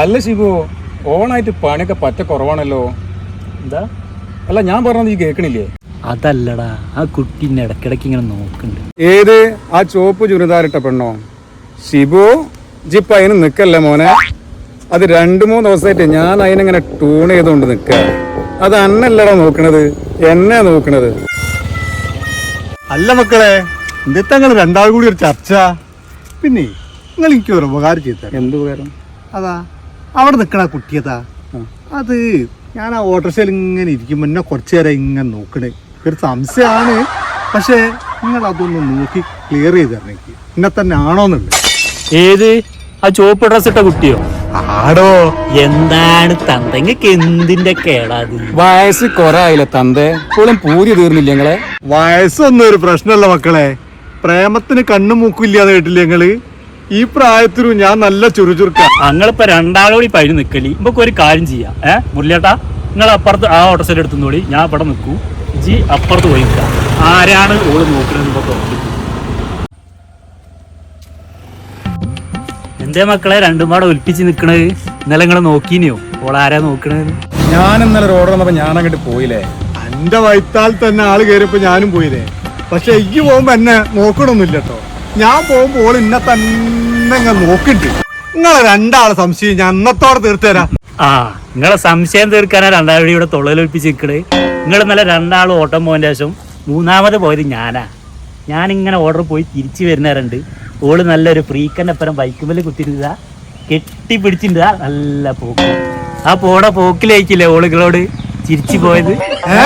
അല്ല ശിവു ഓണായിട്ട് പണിയൊക്കെ പറ്റ കുറവാണല്ലോ. എന്താ? അല്ല ഞാൻ പറഞ്ഞത് ഈ കേക്കണില്ലേ? അതല്ലടാ ആ കുട്ടീനെ ഇടക്കിടക്ക് ഇങ്ങനെ നോക്കുന്നുണ്ട് ഏത്? ആ ചോപ്പ് ചുരിദാറിട്ട പെണ്ണോ? ഷിബു ജിപ്പ് അതിന് നിക്കല്ലേ മോനെ? അത് രണ്ടു മൂന്ന് ദിവസമായിട്ട് ഞാൻ അതിനെങ്ങനെ ട്യൂൺ ചെയ്തുകൊണ്ട് നിക്ക. അത് അന്നല്ലടാ നോക്കണത് എന്നെ നോക്കണത്. അല്ല മക്കളെ എന്നിട്ട് ഞങ്ങൾ രണ്ടാൾ കൂടി ഒരു ചർച്ച. പിന്നെ നിങ്ങൾ എനിക്ക് ഒരു ഉപകാരം ചെയ്ത എന്ത് ഉപകാരം? അതാ അവിടെ നിൽക്കണ കുട്ടിയതാ അത് ഞാൻ ആ ഓട്ടോറിക്ഷയിൽ ഇങ്ങനെ ഇരിക്കുമ്പോൾ എന്നെ കുറച്ചു നേരം ഇങ്ങനെ നോക്കണേ. ഒരു സംശയമാണ് പക്ഷേ നിങ്ങൾ അതൊന്ന് നോക്കി ക്ലിയർ ചെയ്ത് തരണം എനിക്ക്. എന്നെ തന്നെ ആണോന്നുണ്ട് ഏത്? ആ ചുവപ്പ് ഡ്രസ് ഇട്ട കുട്ടിയോ? ആടോ. എന്താണ് തന്തങ്ങക്ക് എന്തിന്റെ കേടാത് വയസ്സ് കുറെ ആയില്ലേ തന്തേ? ഇപ്പോഴും പൂരി തീർന്നില്ല ഞങ്ങളെ വയസ്സൊന്നും ഒരു പ്രശ്നമല്ല മക്കളെ. പ്രേമത്തിന് കണ്ണും മൂക്കില്ലാതെ കേട്ടില്ല ഞങ്ങൾ ഈ പ്രായത്തിലും ഞാൻ നല്ല ചുറുചുറുക്ക. ഞങ്ങളിപ്പോ രണ്ടാളോടി പഴി നിക്കലി. ഇപ്പൊക്കെ ഒരു കാര്യം ചെയ്യാം. ഏ മുരളിയേട്ടാ നിങ്ങൾ അപ്പുറത്ത് ആ ഓട്ടോ സൈഡ് എടുത്തുന്നോളി ഞാൻ അവിടെ നിൽക്കൂ. ജി അപ്പുറത്ത് പോയി നിൽക്കാം. ആരാണ് ഓൾ നോക്കുന്നത് ഇപ്പൊ എന്തേ മക്കളെ രണ്ടും പാടെ ഒലിപ്പിച്ച് നിക്കണത്? ഇന്നലെ നിങ്ങളെ നോക്കിനെയോ? ഓൾ ആരാ നോക്കണത്? ഞാൻ ഇന്നലെ ഒരു ഓർഡർ വന്നപ്പോ ഞാൻ അങ്ങോട്ട് പോയില്ലേ? എന്റെ വയത്താൽ തന്നെ ആൾ കയറിയപ്പോ ഞാനും പോയില്ലേ? പക്ഷെ എനിക്ക് പോകുമ്പോ എന്നെ നോക്കണമൊന്നുമില്ല കേട്ടോ. ഞാൻ പോകുമ്പോൾ ഓൾ എന്നെ തന്നെ നോക്കിണ്ട്. നിങ്ങളെ രണ്ടാളെ സംശയം ഞാൻ അന്നത്തോടെ തീർത്തുതരാം. ആ നിങ്ങളെ സംശയം തീർക്കാനാ രണ്ടാളും ഇവിടെ തൊള്ളലൊലിപ്പിച്ച് നിൽക്കണ് നിങ്ങൾ നല്ല രണ്ടാളും ഓട്ടം പോയതിന് ശേഷം മൂന്നാമത് പോയത് ഞാനാ. ഞാനിങ്ങനെ ഓർഡർ പോയി തിരിച്ചു വരുന്നവരുണ്ട് ഓൾ നല്ലൊരു ഫ്രീക്കനപ്പുറം ബൈക്കുമേൽ കുത്തിരുന്നതാ കെട്ടിപ്പിടിച്ചിട്ടാ നല്ല പോക്ക്. ആ പോടെ പോക്കിലേക്കില്ലേ ഓളുകളോട് ചിരിച്ചു പോയത്? ഏ?